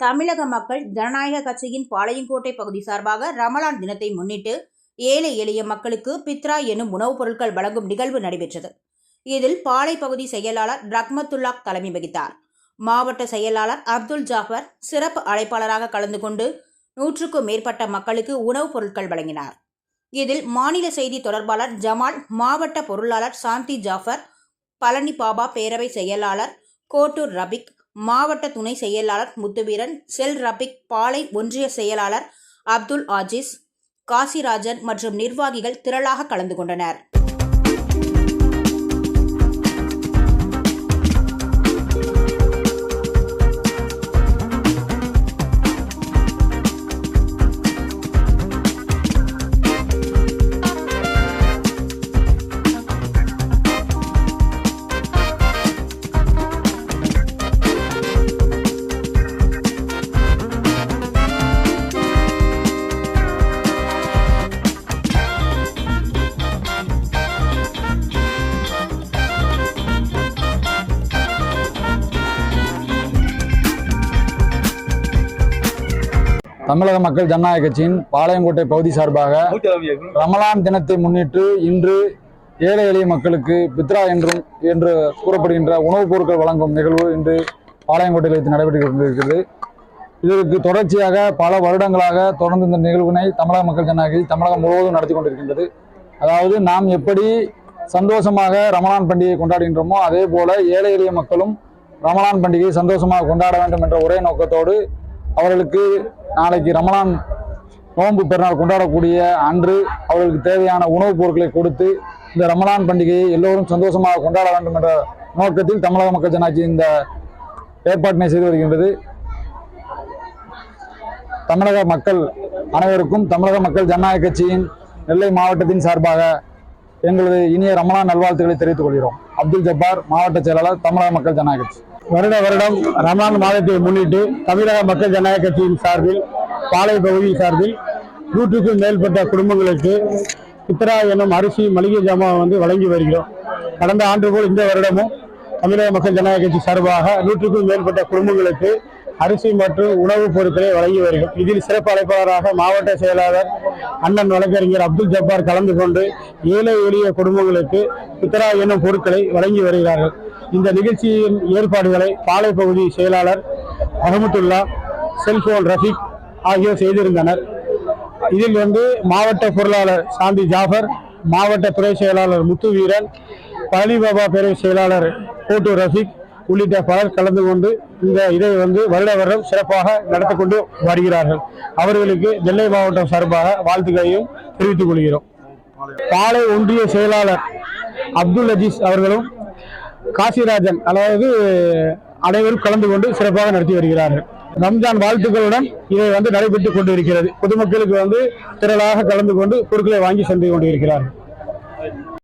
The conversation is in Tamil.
தமிழக மக்கள் ஜனநாயக கட்சியின் பாளையங்கோட்டை பகுதி சார்பாக ரமலான் தினத்தை முன்னிட்டு ஏழை எளிய மக்களுக்கு பித்ரா எனும் உணவுப் பொருட்கள் வழங்கும் நிகழ்வு நடைபெற்றது. இதில் பாளை பகுதி செயலாளர் ரக்மத்துல்லாக் தலைமை வகித்தார். மாவட்ட செயலாளர் அப்துல் ஜாஃபர் சிறப்பு அழைப்பாளராக கலந்து கொண்டு நூற்றுக்கும் மேற்பட்ட மக்களுக்கு உணவுப் பொருட்கள் வழங்கினார். இதில் மாநில செய்தி தொடர்பாளர் ஜமால் மாவட்ட பொருளாளர் சாந்தி ஜாஃபர் பழனி பாபா பேரவை செயலாளர் கோட்டூர் ரபிக் மாவட்ட துணை செயலாளர் முத்துவீரன் செல் ரபிக் பாலை ஒன்றிய செயலாளர் அப்துல் ஆஜிஸ் காசிராஜன் மற்றும் நிர்வாகிகள் திரளாக கலந்து கொண்டனர். தமிழக மக்கள் ஜனநாயக கட்சியின் பாளையங்கோட்டை பகுதி சார்பாக ரமலான் தினத்தை முன்னிட்டு இன்று ஏழை எளிய மக்களுக்கு பித்ரா என்றும் என்று கூறப்படுகின்ற உணவுப் பொருட்கள் வழங்கும் நிகழ்வு இன்று பாளையங்கோட்டையில் வைத்து நடைபெற்று கொண்டிருக்கிறது. இதற்கு தொடர்ச்சியாக பல வருடங்களாக தொடர்ந்து இந்த நிகழ்வினை தமிழக மக்கள் ஜனநாயக தமிழகம் முழுவதும் நடத்தி கொண்டிருக்கின்றது. அதாவது நாம் எப்படி சந்தோஷமாக ரமலான் பண்டிகையை கொண்டாடுகின்றோமோ அதே போல ஏழை எளிய மக்களும் ரமலான் பண்டிகையை சந்தோஷமாக கொண்டாட வேண்டும் என்ற ஒரே நோக்கத்தோடு அவர்களுக்கு நாளைக்கு ரமலான் நோன்பு பெருநாள் கொண்டாடக்கூடிய அன்று அவர்களுக்கு தேவையான உணவுப் பொருட்களை கொடுத்து இந்த ரமலான் பண்டிகையை எல்லோரும் சந்தோஷமாக கொண்டாட வேண்டும் என்ற நோக்கத்தில் தமிழக மக்கள் ஜனாட்சி இந்த ஏற்பாட்டினை செய்து வருகின்றது. தமிழக மக்கள் அனைவருக்கும் தமிழக மக்கள் ஜனநாயக கட்சியின் நெல்லை மாவட்டத்தின் சார்பாக எங்களது இனிய ரமலான் நல்வாழ்த்துக்களை தெரிவித்துக் கொள்கிறோம். அப்துல் ஜப்பார் மாவட்ட செயலாளர் தமிழக மக்கள் ஜனநாயக கட்சி. வருட வருடம் ரமலான் மாதத்தை முன்னிட்டு தமிழக மக்கள் ஜனநாயக கட்சியின் சார்பில் பாளை பகுதி சார்பில் நூற்றுக்கும் மேற்பட்ட குடும்பங்களுக்கு பித்ரா எனும் அரிசி மளிகை ஜாமான் வந்து வழங்கி வருகிறோம். கடந்த ஆண்டு போல் இந்த வருடமும் தமிழக மக்கள் ஜனநாயக கட்சி சார்பாக நூற்றுக்கும் மேற்பட்ட குடும்பங்களுக்கு அரிசி மற்றும் உணவுப் பொருட்களை வழங்கி வருகிறோம். இதில் சிறப்பு அழைப்பாளராக மாவட்ட செயலாளர் அண்ணன் வழக்கறிஞர் அப்துல் ஜப்பார் கலந்து கொண்டு ஏழை எளிய குடும்பங்களுக்கு பித்ரா எனும் பொருட்களை வழங்கி வருகிறார்கள். இந்த நிகழ்ச்சியின் ஏற்பாடுகளை பாலை பகுதி செயலாளர் அகமத்துல்லா செல்போன் ரஃபிக் ஆகியோர் செய்திருந்தனர். இதில் வந்து மாவட்ட பொருளாளர் சாந்தி ஜாஃபர் மாவட்ட துறை செயலாளர் முத்து வீரன் பழனிபாபா பேரவை செயலாளர் கோட்டு ரஃபிக் உள்ளிட்ட பலர் கலந்து கொண்டு இந்த இதை வந்து வருட வருடம் சிறப்பாக நடத்தி கொண்டு வருகிறார்கள். அவர்களுக்கு நெல்லை மாவட்டம் சார்பாக வாழ்த்துக்களையும் தெரிவித்துக் கொள்கிறோம். பாலை ஒன்றிய செயலாளர் அப்துல் அஜீஸ் அவர்களும் காசிராஜன் அதாவது அனைவரும் கலந்து கொண்டு சிறப்பாக நடத்தி வருகிறார்கள். ரம்ஜான் வாழ்த்துக்களுடன் இதை வந்து நடைபெற்றுக் கொண்டிருக்கிறது. பொதுமக்களுக்கு வந்து திரளாக கலந்து கொண்டு பொருட்களை வாங்கி சென்று கொண்டிருக்கிறார்கள்.